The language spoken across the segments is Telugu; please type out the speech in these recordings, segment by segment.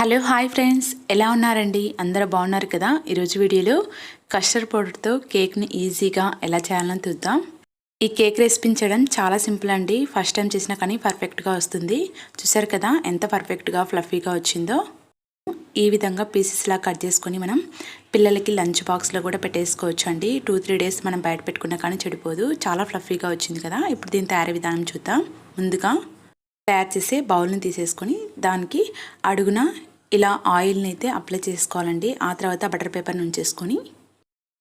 Hello hi friends. ఎలా ఉన్నారండి? అందరూ బాగున్నారు కదా? ఈరోజు వీడియోలో కస్టర్డ్ పౌడర్తో కేక్ని ఈజీగా ఎలా చేయాలని చూద్దాం. ఈ కేక్ రెసిపీని చేయడం చాలా సింపుల్ అండి. ఫస్ట్ టైం చేసినా కానీ పర్ఫెక్ట్గా వస్తుంది. చూసారు కదా ఎంత పర్ఫెక్ట్గా ఫ్లఫీగా వచ్చిందో? ఈ విధంగా పీసెస్లా కట్ చేసుకొని మనం పిల్లలకి లంచ్ బాక్స్లో కూడా పెట్టేసుకోవచ్చు అండి. టూ త్రీ డేస్ మనం బయట పెట్టుకున్నా కానీ చెడిపోదు. చాలా ఫ్లఫీగా వచ్చింది కదా? ఇప్పుడు దీని తయారీ విధానం చూద్దాం. ముందుగా తయారు చేసే బౌల్ని తీసేసుకొని దానికి అడుగున ఇలా ఆయిల్ని అయితే అప్లై చేసుకోవాలండి. ఆ తర్వాత బటర్ పేపర్ని ఉంచేసుకొని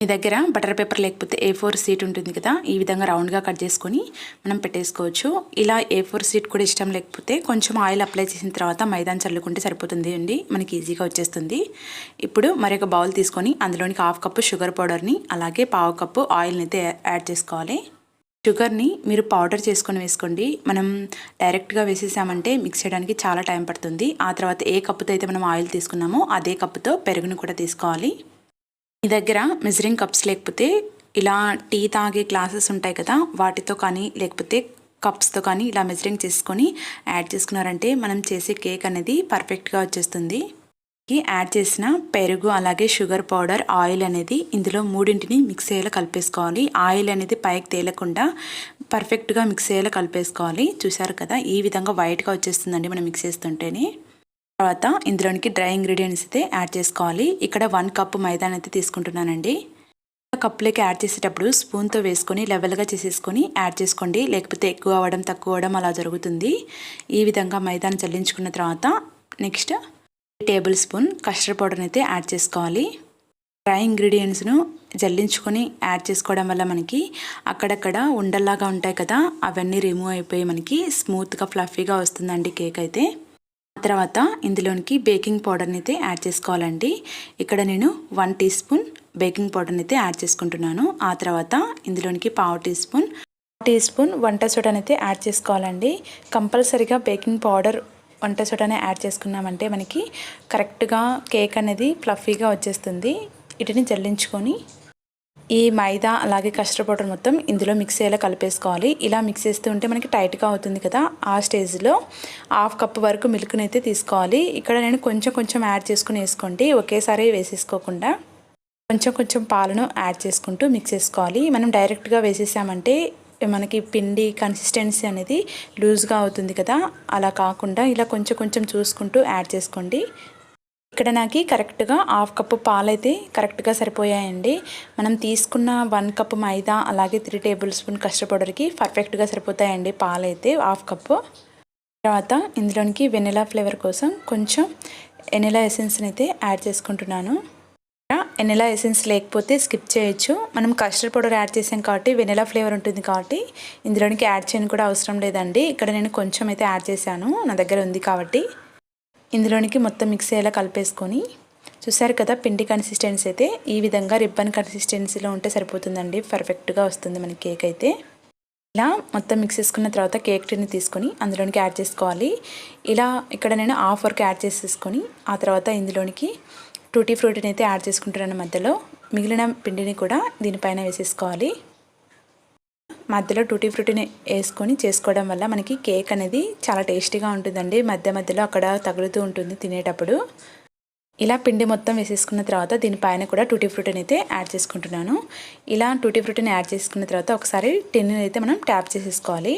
మీ దగ్గర బటర్ పేపర్ లేకపోతే ఏ ఫోర్ సీట్ ఉంటుంది కదా ఈ విధంగా రౌండ్గా కట్ చేసుకొని మనం పెట్టేసుకోవచ్చు. ఇలా ఏ ఫోర్ సీట్ కూడా ఇష్టం లేకపోతే కొంచెం ఆయిల్ అప్లై చేసిన తర్వాత మైదాన్ చల్లుకుంటే సరిపోతుంది అండి. మనకి ఈజీగా వచ్చేస్తుంది. ఇప్పుడు మరొక బౌల్ తీసుకొని అందులోనికి హాఫ్ కప్పు షుగర్ పౌడర్ని అలాగే పావు కప్పు ఆయిల్ని అయితే యాడ్ చేసుకోవాలి. షుగర్ని మీరు పౌడర్ చేసుకొని వేసుకోండి. మనం డైరెక్ట్గా వేసేసామంటే మిక్స్ చేయడానికి చాలా టైం పడుతుంది. ఆ తర్వాత ఏ కప్పుతో అయితే మనం ఆయిల్ తీసుకున్నామో అదే కప్పుతో పెరుగును కూడా తీసుకోవాలి. మీ దగ్గర మెజరింగ్ కప్స్ లేకపోతే ఇలా టీ తాగే గ్లాసెస్ ఉంటాయి కదా వాటితో కానీ లేకపోతే కప్స్తో కానీ ఇలా మెజరింగ్ చేసుకొని యాడ్ చేసుకున్నారంటే మనం చేసే కేక్ అనేది పర్ఫెక్ట్గా వచ్చేస్తుంది. కి యాడ్ చేసిన పెరుగు అలాగే షుగర్ పౌడర్ ఆయిల్ అనేది ఇందులో మూడింటిని మిక్స్ అయ్యేలా కలిపేసుకోవాలి. ఆయిల్ అనేది పైకి తేలకుండా పర్ఫెక్ట్గా మిక్స్ అయ్యేలా కలిపేసుకోవాలి. చూసారు కదా ఈ విధంగా వైట్గా వచ్చేస్తుందండి మనం మిక్స్ చేస్తుంటేనే. తర్వాత ఇందులోనికి డ్రై ఇంగ్రీడియంట్స్ అయితే యాడ్ చేసుకోవాలి. ఇక్కడ వన్ కప్ మైదాన్ అయితే తీసుకుంటున్నానండి. కప్పులోకి యాడ్ చేసేటప్పుడు స్పూన్తో వేసుకొని లెవెల్గా చేసేసుకొని యాడ్ చేసుకోండి. లేకపోతే ఎక్కువ అవ్వడం తక్కువ అవ్వడం అలా జరుగుతుంది. ఈ విధంగా మైదాన్ని చల్లించుకున్న తర్వాత నెక్స్ట్ టేబుల్ స్పూన్ కస్టర్డ్ పౌడర్ని అయితే యాడ్ చేసుకోవాలి. డ్రై ఇంగ్రీడియంట్స్ను జల్లించుకొని యాడ్ చేసుకోవడం వల్ల మనకి అక్కడక్కడ ఉండల్లాగా ఉంటాయి కదా అవన్నీ రిమూవ్ అయిపోయి మనకి స్మూత్గా ఫ్లఫీగా వస్తుందండి కేక్ అయితే. తర్వాత ఇందులోనికి బేకింగ్ పౌడర్ని అయితే యాడ్ చేసుకోవాలండి. ఇక్కడ నేను వన్ టీ స్పూన్ బేకింగ్ పౌడర్ని అయితే యాడ్ చేసుకుంటున్నాను. ఆ తర్వాత ఇందులోనికి పావు టీ స్పూన్ టీ స్పూన్ వంట సోడాని అయితే యాడ్ చేసుకోవాలండి. కంపల్సరీగా బేకింగ్ పౌడర్ వంట సోడాని యాడ్ చేసుకున్నామంటే మనకి కరెక్ట్గా కేక్ అనేది ఫ్లఫీగా వచ్చేస్తుంది. వీటిని జల్లించుకొని ఈ మైదా అలాగే కస్టర్డ్ పౌడర్ మొత్తం ఇందులో మిక్స్ అయ్యేలా కలిపేసుకోవాలి. ఇలా మిక్స్ చేస్తూ ఉంటే మనకి టైట్గా అవుతుంది కదా. ఆ స్టేజ్లో హాఫ్ కప్ వరకు మిల్క్ని అయితే తీసుకోవాలి. ఇక్కడ నేను కొంచెం కొంచెం యాడ్ చేసుకుని వేసుకోండి. ఒకేసారి వేసేసుకోకుండా కొంచెం కొంచెం పాలను యాడ్ చేసుకుంటూ మిక్స్ చేసుకోవాలి. మనం డైరెక్ట్గా వేసేసామంటే మనకి పిండి కన్సిస్టెన్సీ అనేది లూజ్గా అవుతుంది కదా. అలా కాకుండా ఇలా కొంచెం కొంచెం చూసుకుంటూ యాడ్ చేసుకోండి. ఇక్కడ నాకు కరెక్ట్గా హాఫ్ కప్పు పాలైతే కరెక్ట్గా సరిపోయాయండి. మనం తీసుకున్న వన్ కప్పు మైదా అలాగే త్రీ టేబుల్ స్పూన్ కస్టర్డ్ పౌడర్కి పర్ఫెక్ట్గా సరిపోతాయండి పాలైతే హాఫ్ కప్పు. తర్వాత ఇందులోనికి వెనిలా ఫ్లేవర్ కోసం కొంచెం వెనిలా ఎసెన్స్ని అయితే యాడ్ చేసుకుంటున్నాను. వెనిలా ఎసెన్స్ లేకపోతే స్కిప్ చేయొచ్చు. మనం కస్టర్డ్ పౌడర్ యాడ్ చేసాం కాబట్టి వెనిలా ఫ్లేవర్ ఉంటుంది కాబట్టి ఇందులోనికి యాడ్ చేయని కూడా అవసరం లేదండి. ఇక్కడ నేను కొంచెం అయితే యాడ్ చేశాను. నా దగ్గర ఉంది కాబట్టి ఇందులోనికి మొత్తం మిక్స్ అయ్యేలా కలిపేసుకొని చూసారు కదా పిండి కన్సిస్టెన్సీ అయితే ఈ విధంగా రిబ్బన్ కన్సిస్టెన్సీలో ఉంటే సరిపోతుందండి. పర్ఫెక్ట్గా వస్తుంది మన కేక్ అయితే. ఇలా మొత్తం మిక్స్ చేసుకున్న తర్వాత కేక్ టిని తీసుకొని అందులోనికి యాడ్ చేసుకోవాలి. ఇలా ఇక్కడ నేను హాఫ్ వరకు యాడ్ చేసేసుకొని ఆ తర్వాత ఇందులోనికి టూటీ ఫ్రూటీని అయితే యాడ్ చేసుకుంటున్నాను మధ్యలో మిగిలిన పిండిని కూడా దీనిపైన వేసేసుకోవాలి. మధ్యలో టూటీ ఫ్రూటీని వేసుకొని చేసుకోవడం వల్ల మనకి కేక్ అనేది చాలా టేస్టీగా ఉంటుందండి. మధ్య మధ్యలో అక్కడ తగులుతూ ఉంటుంది తినేటప్పుడు. ఇలా పిండి మొత్తం వేసేసుకున్న తర్వాత దీనిపైన కూడా టూటీ ఫ్రూటీని అయితే యాడ్ చేసుకుంటున్నాను. ఇలా టూటీ ఫ్రూటీని యాడ్ చేసుకున్న తర్వాత ఒకసారి టిన్ అయితే మనం ట్యాప్ చేసేసుకోవాలి.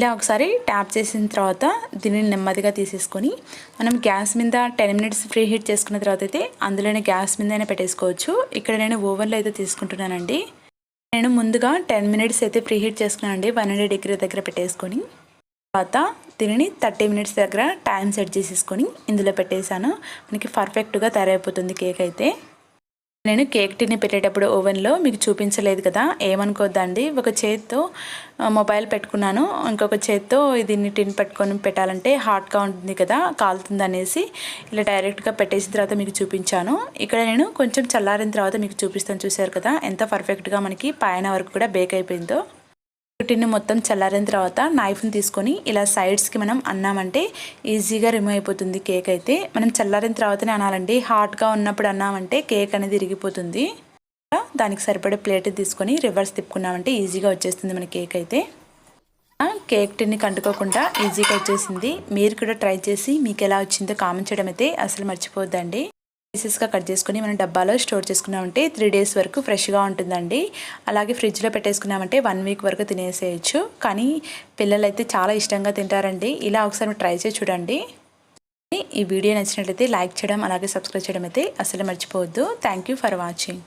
ఇలా ఒకసారి ట్యాప్ చేసిన తర్వాత దీనిని నెమ్మదిగా తీసేసుకొని మనం గ్యాస్ మీద టెన్ మినిట్స్ ఫ్రీ హీట్ చేసుకున్న తర్వాత అయితే అందులోనే గ్యాస్ మీద పెట్టేసుకోవచ్చు. ఇక్కడ నేను ఓవెన్లో అయితే తీసుకుంటున్నానండి. నేను ముందుగా టెన్ మినిట్స్ అయితే ప్రీ హీట్ చేసుకున్నానండి వన్ హండ్రెడ్ డిగ్రీ దగ్గర పెట్టేసుకొని తర్వాత దీనిని థర్టీ మినిట్స్ దగ్గర టైం సెట్ చేసేసుకొని ఇందులో పెట్టేశాను. మనకి పర్ఫెక్ట్గా తయారైపోతుంది కేక్ అయితే. నేను కేక్ టిని పెట్టేటప్పుడు ఓవెన్లో మీకు చూపించలేదు కదా ఏమనుకోద్దండి? ఒక చేత్తో మొబైల్ పెట్టుకున్నాను. ఇంకొక చేత్తో దీన్ని టిన్ పెట్టుకొని పెట్టాలంటే హాట్గా ఉంటుంది కదా కాలుతుంది అనేసి ఇలా డైరెక్ట్గా పెట్టేసిన తర్వాత మీకు చూపించాను. ఇక్కడ నేను కొంచెం చల్లారిన తర్వాత మీకు చూపిస్తాను. చూశారు కదా ఎంత పర్ఫెక్ట్గా మనకి పైన వరకు కూడా బేక్ అయిపోయిందో. టిన్ మొత్తం చల్లారిన తర్వాత నైఫ్ని తీసుకొని ఇలా సైడ్స్కి మనం అన్నామంటే ఈజీగా రిమూవ్ అయిపోతుంది కేక్ అయితే. మనం చల్లారిన తర్వాతనే అనాలండి. హాట్గా ఉన్నప్పుడు అన్నామంటే కేక్ అనేది ఇరిగిపోతుంది. దానికి సరిపడే ప్లేట్ తీసుకొని రివర్స్ తిప్పుకున్నామంటే ఈజీగా వచ్చేస్తుంది మన కేక్ అయితే. కేక్ టిన్ని కంటుకోకుండా ఈజీగా వచ్చేసింది. మీరు కూడా ట్రై చేసి మీకు ఎలా వచ్చిందో కామెంట్ చేయడం అయితే అసలు మర్చిపోద్దండి పీసెస్గా కట్ చేసుకుని మనం డబ్బాలో స్టోర్ చేసుకున్నామంటే త్రీ డేస్ వరకు ఫ్రెష్గా ఉంటుందండి. అలాగే ఫ్రిడ్జ్లో పెట్టేసుకున్నామంటే వన్ వీక్ వరకు తినేసేయచ్చు. కానీ పిల్లలైతే చాలా ఇష్టంగా తింటారండి. ఇలా ఒకసారి ట్రై చేసి చూడండి. ఈ వీడియో నచ్చినట్లయితే లైక్ చేయడం అలాగే సబ్స్క్రైబ్ చేయడం అయితే అసలు మర్చిపోవద్దు. Thank you for watching.